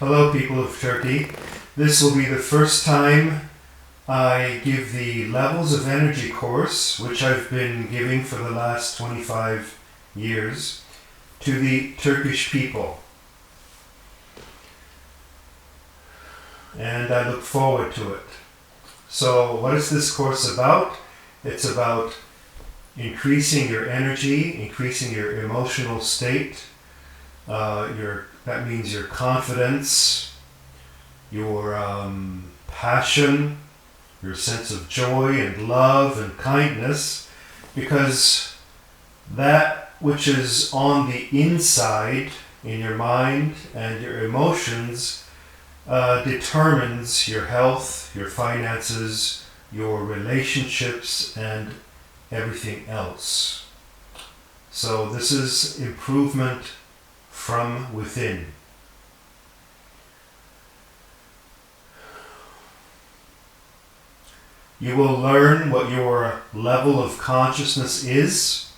Hello, people of Turkey. This will be the first time I give the Levels of Energy course, which I've been giving for the last 25 years, to the Turkish people. And I look forward to it. So, what is this course about? It's about increasing your energy, increasing your emotional state, uh, your that means your confidence, your um, passion, your sense of joy and love and kindness, because that which is on the inside in your mind and your emotions uh, determines your health, your finances, your relationships, and everything else. So, this is improvement from within. You will learn what your level of consciousness is,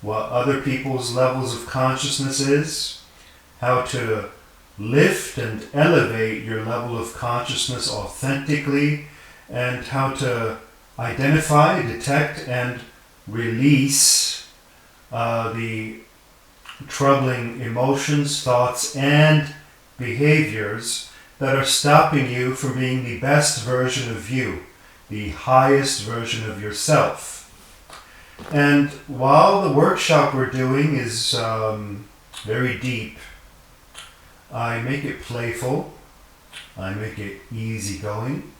what other people's levels of consciousness is, how to lift and elevate your level of consciousness authentically, and how to identify, detect, and release uh, the troubling emotions, thoughts, and behaviors that are stopping you from being the best version of you the highest version of yourself. And while the workshop we're doing is um, very deep, I make it playful, I make it easygoing,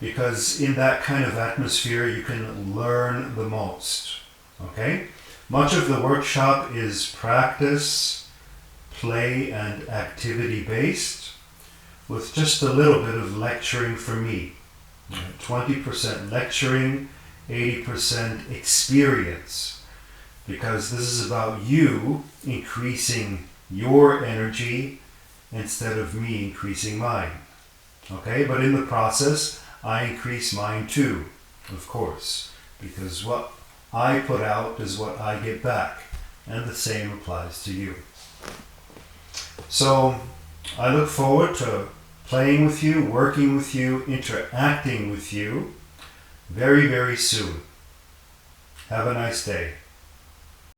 because in that kind of atmosphere you can learn the most. Okay? Much of the workshop is practice, play, and activity based, with just a little bit of lecturing for me. 20% lecturing, 80% experience. Because this is about you increasing your energy instead of me increasing mine. Okay, but in the process, I increase mine too, of course, because what I put out is what I get back, and the same applies to you. So I look forward to playing with you, working with you, interacting with you very, very soon. Have a nice day.